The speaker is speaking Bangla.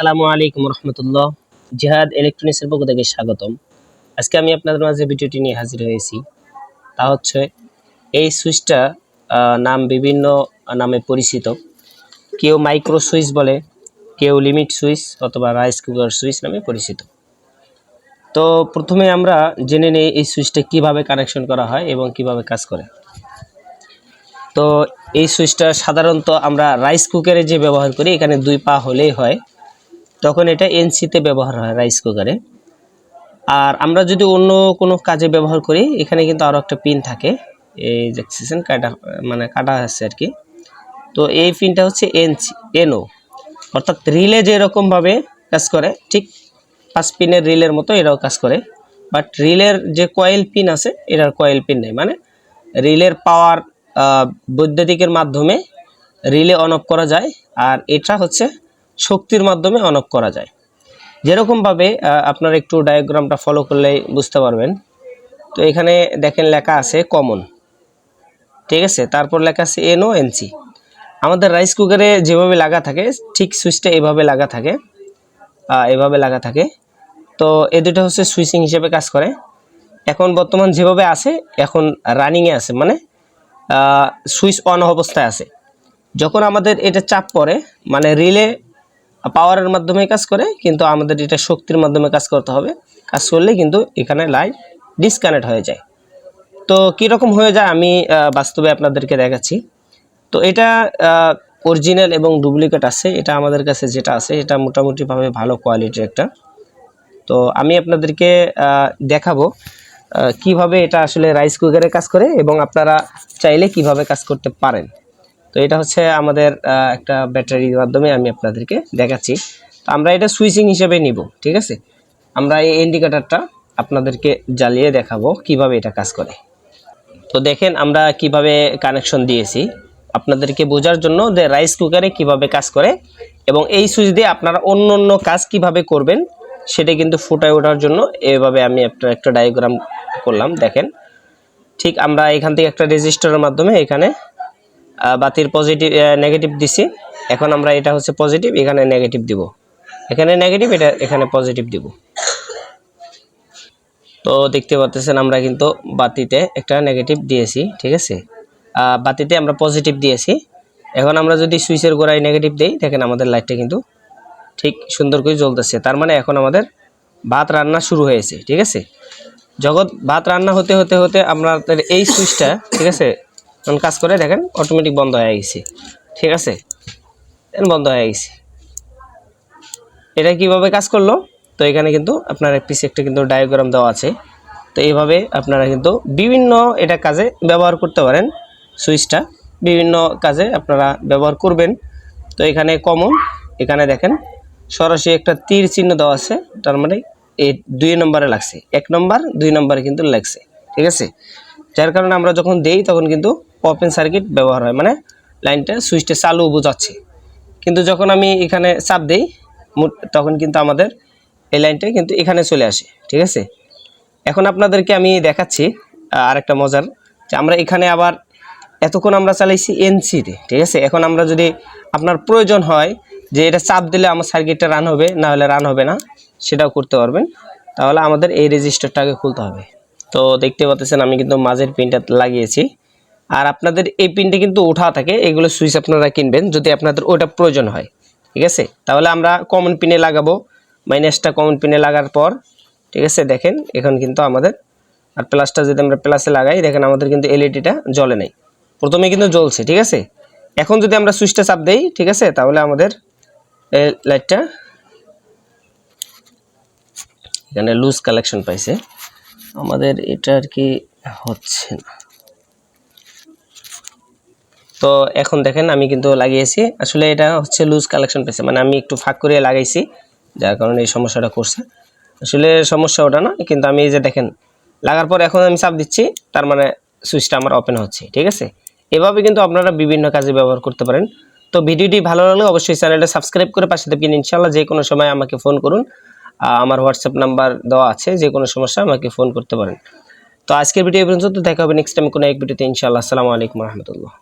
আসসালামু আলাইকুম রহমতুল্লাহ। জিহাদ ইলেকট্রনিক্সের পক্ষ থেকে স্বাগতম। আজকে আমি আপনাদের মাঝে ভিডিওটি নিয়ে হাজির হয়েছি। তা হচ্ছে, এই সুইচটা নাম বিভিন্ন নামে পরিচিত। কেউ মাইক্রো সুইচ বলে, কেউ লিমিট সুইচ অথবা রাইস কুকার সুইচ নামে পরিচিত। তো প্রথমে আমরা জেনে নিই এই সুইচটা কীভাবে কানেকশন করা হয় এবং কীভাবে কাজ করে। তো এই সুইচটা সাধারণত আমরা রাইস কুকারে যে ব্যবহার করি, এখানে দুই পা হলেই হয়। তখন এটা এনসিতে ব্যবহার হয় রাইস কুকারে আর আমরা যদি অন্য কোনো কাজে ব্যবহার করি, এখানে কিন্তু আরও একটা পিন থাকে। এই দেখছেন কাটা মানে কাটা আছে আর কি। তো এই পিনটা হচ্ছে এনসি এনও অর্থাৎ রিলে যেরকমভাবে কাজ করে, ঠিক পাঁচ পিনের রিলের মতো এরাও কাজ করে। বাট রিলের যে কয়েল পিন আছে এটার কয়েল পিন নেই। মানে রিলের পাওয়ার বৈদ্যুতিকের মাধ্যমে রিলে অন অফ করা যায়। আর এটা হচ্ছে শক্তির মাধ্যমে অন অফ করা যায়। যেরকমভাবে আপনারা একটু ডায়াগ্রামটা ফলো করলেই বুঝতে পারবেন। তো এখানে দেখেন লেখা আছে কমন ঠিক আছে? তারপর লেখা আছে এনও এনসি আমাদের রাইস কুকারে যেভাবে লাগা থাকে, ঠিক সুইচটা এভাবে লাগা থাকে। এভাবে লাগা থাকে। তো এ দুটো হচ্ছে সুইচিং হিসেবে কাজ করে। এখন বর্তমান যেভাবে আছে, এখন রানিংয়ে আছে। মানে সুইচ অন অবস্থায় আছে। যখন আমাদের এটা চাপ পড়ে মানে রিলে পাওয়ারের মাধ্যমে কাজ করে, কিন্তু আমাদের এটা শক্তির মাধ্যমে কাজ করতে হবে, কাজ করলে কিন্তু এখানে লাইট ডিসকানেক্ট হয়ে যায়। তো কীরকম হয়ে যায় আমি বাস্তবে আপনাদেরকে দেখাচ্ছি। তো এটা অরিজিনাল এবং ডুপ্লিকেট আছে, এটা আমাদের কাছে যেটা আছে, এটা মোটামুটিভাবে ভালো কোয়ালিটির একটা। তো আমি আপনাদেরকে দেখাবো কীভাবে এটা আসলে রাইস কুকারে কাজ করে এবং আপনারা চাইলে কীভাবে কাজ করতে পারেন। তো এটা হচ্ছে আমাদের একটা ব্যাটারির মাধ্যমে আমি আপনাদেরকে দেখাচ্ছি। তো আমরা এটা সুইচিং হিসেবে নিব, ঠিক আছে? আমরা এই ইন্ডিকেটারটা আপনাদেরকে জ্বালিয়ে দেখাবো কীভাবে এটা কাজ করে। তো দেখেন আমরা কীভাবে কানেকশন দিয়েছি। আপনাদেরকে বোঝার জন্য যে রাইস কুকারে কীভাবে কাজ করে এবং এই সুইচ দিয়ে আপনারা অন্য অন্য কাজ কীভাবে করবেন, সেটা কিন্তু ফুটায় ওঠার জন্য এভাবে আমি একটা একটা ডায়াগ্রাম করলাম। দেখেন, ঠিক আমরা এখান থেকে একটা রেজিস্টারের মাধ্যমে এখানে বাতির পজিটিভ নেগেটিভ দিছি। এখন আমরা এটা হচ্ছে পজিটিভ এখানে নেগেটিভ দিব। এখানে নেগেটিভ এটা এখানে পজিটিভ দিব। তো দেখতে পাচ্ছেন আমরা কিন্তু বাতিতে একটা নেগেটিভ দিয়েছি, ঠিক আছে? বাতিতে আমরা পজিটিভ দিয়েছি। এখন আমরা যদি সুইচের গোড়ায় নেগেটিভ দিই, দেখেন আমাদের লাইটটা কিন্তু ঠিক সুন্দর করে জ্বলতেছে। তার মানে এখন আমাদের ভাত রান্না শুরু হয়েছে, ঠিক আছে? যখন ভাত রান্না হতে হতে হতে আপনাদের এই সুইচটা, ঠিক আছে যখন কাজ করে দেখেন অটোমেটিক বন্ধ হয়ে গেছে। ঠিক আছে? বন্ধ হয়ে গেছে। এটা কীভাবে কাজ করল? তো এখানে কিন্তু আপনার পিছে একটা কিন্তু ডায়াগ্রাম দেওয়া আছে। তো এইভাবে আপনারা কিন্তু বিভিন্ন এটা কাজে ব্যবহার করতে পারেন। সুইচটা বিভিন্ন কাজে আপনারা ব্যবহার করবেন। তো এখানে কমন এখানে দেখেন, সরাসরি একটা তীর চিহ্ন দেওয়া আছে। তার মানে এই দুই নম্বরে লাগছে। এক নম্বর, দুই নম্বরে কিন্তু লাগছে। ঠিক আছে? যার কারণে আমরা যখন দেই তখন কিন্তু ওপেন সার্কিট ব্যবহার হয় মানে লাইনটা সুইচটা চালু বোঝাচ্ছে। কিন্তু যখন আমি এখানে চাপ দিই তখন কিন্তু আমাদের এই লাইনটা কিন্তু এখানে চলে আসে, ঠিক আছে? এখন আপনাদেরকে আমি দেখাচ্ছি আরেকটা মজার, যে আমরা এখানে আবার এতক্ষণ আমরা চালাইছি এনসিতে ঠিক আছে? এখন আমরা যদি আপনার প্রয়োজন হয় যে এটা চাপ দিলে আমার সার্কিটটা রান হবে, না হলে রান হবে না, সেটাও করতে পারবেন। তাহলে আমাদের এই রেজিস্টারটাকে খুলতে হবে। তো দেখতে পাচ্ছেন আমি কিন্তু মাঝের পিনটা লাগিয়েছি। আর আপনাদের এই পিনটা কিন্তু ওঠা থাকে, এগুলো সুইচ আপনারা কিনবেন যদি আপনাদের ওটা প্রয়োজন হয়, ঠিক আছে? তাহলে আমরা কমন পিনে লাগাবো মাইনাসটা কমন পিনে লাগার পর, ঠিক আছে, দেখেন, এখন কিন্তু আমাদের, আর প্লাসটা যদি আমরা প্লাসে লাগাই, দেখেন আমাদের কিন্তু এলইডিটা জ্বলে নাই। প্রথমে কিন্তু জ্বলছে, ঠিক আছে? এখন যদি আমরা সুইচটা চাপ দেই, ঠিক আছে, তাহলে আমাদের লাইটটা এখানে লুজ কালেকশন পাইছে। আমাদের এটা আর কি হচ্ছে না। তো এখন দেখেন আমি কিন্তু লাগিয়েছি। আসলে এটা হচ্ছে লুজ কালেকশন পেয়েছে মানে আমি একটু ফাঁক করে লাগাইছি, যার কারণে এই সমস্যাটা করছে। আসলে সমস্যা ওটা না, কিন্তু আমি এই যে দেখেন, লাগার পর এখন আমি চাপ দিচ্ছি, তার মানে সুইচটা আমার ওপেন হচ্ছে, ঠিক আছে? এভাবে কিন্তু আপনারা বিভিন্ন কাজে ব্যবহার করতে পারেন। তো ভিডিওটি ভালো লাগলে অবশ্যই চ্যানেলটা সাবস্ক্রাইব করে পাশে থাকবেন। ইনশাল্লাহ যে কোনো সময় আমাকে ফোন করুন। আমার হোয়াটসঅ্যাপ নাম্বার দেওয়া আছে, যে কোনো সমস্যা আমাকে ফোন করতে পারেন। তো আজকের ভিডিও পর্যন্ত, দেখা হবে নেক্সট টাইম কোনো এক ভিডিওতে। ইনশাআল্লাহ, আসসালামু আলাইকুম রহমতুল্লাহ।